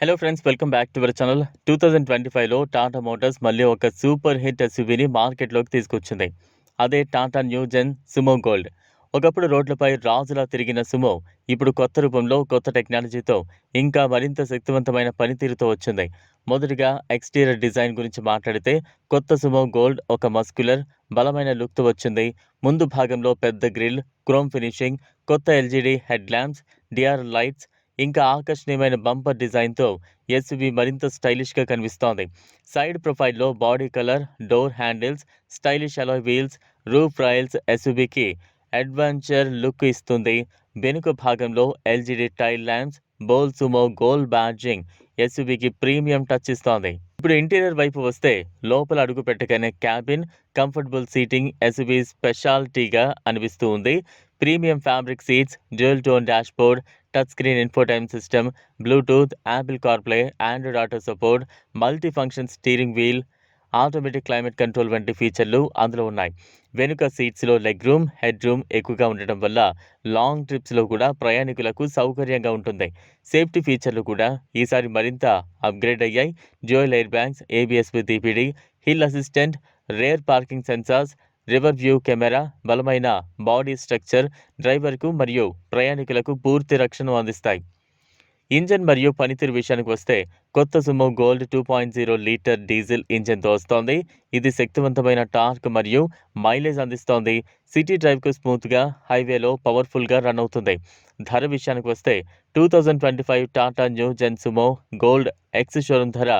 Hello friends welcome back to our channel two thousand twenty ఫైవ్లో Tata Motors మళ్ళీ ఒక super hit ఎస్యూవీని మార్కెట్లోకి తీసుకొచ్చింది. అదే Tata new gen Sumo Gold ఒకప్పుడు రోడ్లపై రాజులా తిరిగిన సుమో ఇప్పుడు కొత్త రూపంలో కొత్త టెక్నాలజీతో ఇంకా మరింత శక్తివంతమైన పనితీరుతో వచ్చింది. మొదటిగా ఎక్స్టీరియర్ డిజైన్ గురించి మాట్లాడితే కొత్త సుమో గోల్డ్ ఒక మస్క్యులర్ బలమైన లుక్తో వచ్చింది. ముందు భాగంలో పెద్ద గ్రిల్ క్రోమ్ ఫినిషింగ్ కొత్త LED head lamps DR lights ఇంకా ఆకర్షణీయమైన బంపర్ డిజైన్తో ఎస్యూవీ మరింత స్టైలిష్గా కనిపిస్తోంది. సైడ్ ప్రొఫైల్లో body colour door handles stylish alloy wheels roof rails ఎస్యూవీకి adventure look ఇస్తుంది. వెనుక భాగంలో LED tail lamps bold Sumo gold badging ఎస్యువికి premium touch ఇస్తోంది. ఇప్పుడు ఇంటీరియర్ వైపు వస్తే లోపల అడుగు పెట్టగానే క్యాబిన్ కంఫర్టబుల్ సీటింగ్ ఎస్యూబీ స్పెషాలిటీగా అనిపిస్తూ ఉంది. Premium fabric seats dual tone dashboard touch screen infotainment system Bluetooth Apple CarPlay Android Auto support multi function steering wheel automatic climate control వంటి ఫీచర్లు అందులో ఉన్నాయి. వెనుక సీట్స్లో లెగ్ రూమ్ హెడ్ రూమ్ ఎక్కువగా ఉండటం వల్ల లాంగ్ ట్రిప్స్లో కూడా ప్రయాణికులకు సౌకర్యంగా ఉంటుంది. సేఫ్టీ ఫీచర్లు కూడా ఈసారి మరింత అప్గ్రేడ్ అయ్యాయి. Dual air bags ABS with EBD hill assistant rear parking sensors reverse view camera బలమైన బాడీ స్ట్రక్చర్ డ్రైవర్కు మరియు ప్రయాణికులకు పూర్తి రక్షణను అందిస్తాయి. ఇంజన్ మరియు పనితీరు విషయానికి వస్తే కొత్త Sumo Gold two point zero litre diesel ఇంజన్తో వస్తోంది. ఇది శక్తివంతమైన టార్క్ మరియు మైలేజ్ అందిస్తోంది. సిటీ డ్రైవ్కు స్మూత్గా హైవేలో పవర్ఫుల్గా రన్ అవుతుంది. ధర విషయానికి వస్తే two thousand twenty five Tata new gen Sumo Gold ex showroom ధర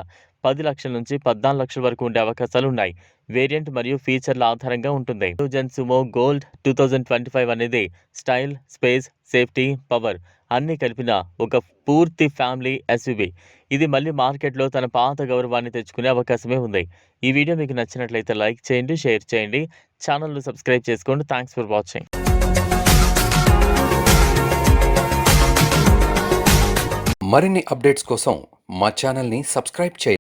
పది లక్షల నుంచి పద్నాలుగు లక్షల వరకు ఉండే అవకాశాలు ఉన్నాయి వేరియంట్ మరియు ఫీచర్ల ఆధారంగా ఉంటుంది. New gen Sumo Gold two thousand twenty five అనేది స్టైల్ స్పేస్ సేఫ్టీ పవర్ అన్నీ కలిపిన ఒక పూర్తి ఫ్యామిలీ ఎస్యూవీ. ఇది మళ్ళీ మార్కెట్లో తన పాత గౌరవాన్ని తెచ్చుకునే అవకాశమే ఉంది. ఈ వీడియో మీకు నచ్చినట్లయితే లైక్ చేయండి షేర్ చేయండి. ఛానల్ను సబ్స్క్రైబ్ చేసుకోండి. Thanks for watching. మరిన్ని అప్డేట్స్ కోసం మా ఛానల్ని సబ్స్క్రైబ్ చేయండి.